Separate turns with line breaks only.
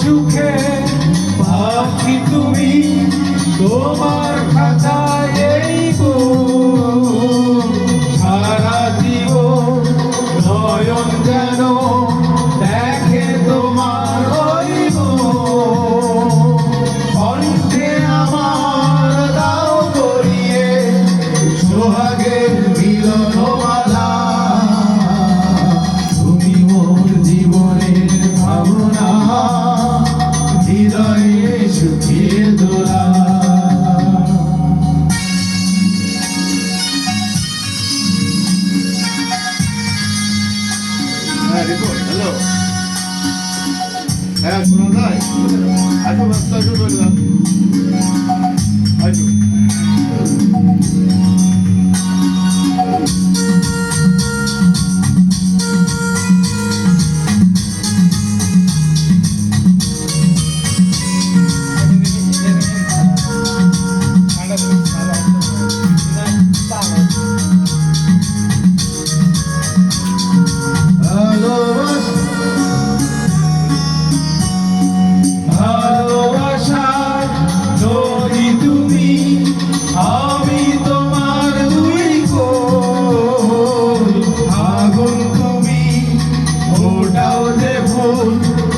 সুখে পাখি তুমি তোমার
হ্যালো হ্যাঁ শোনা যায় আচ্ছা ব্যস্ত
আছো ধরলাম আচ্ছা ficar o devo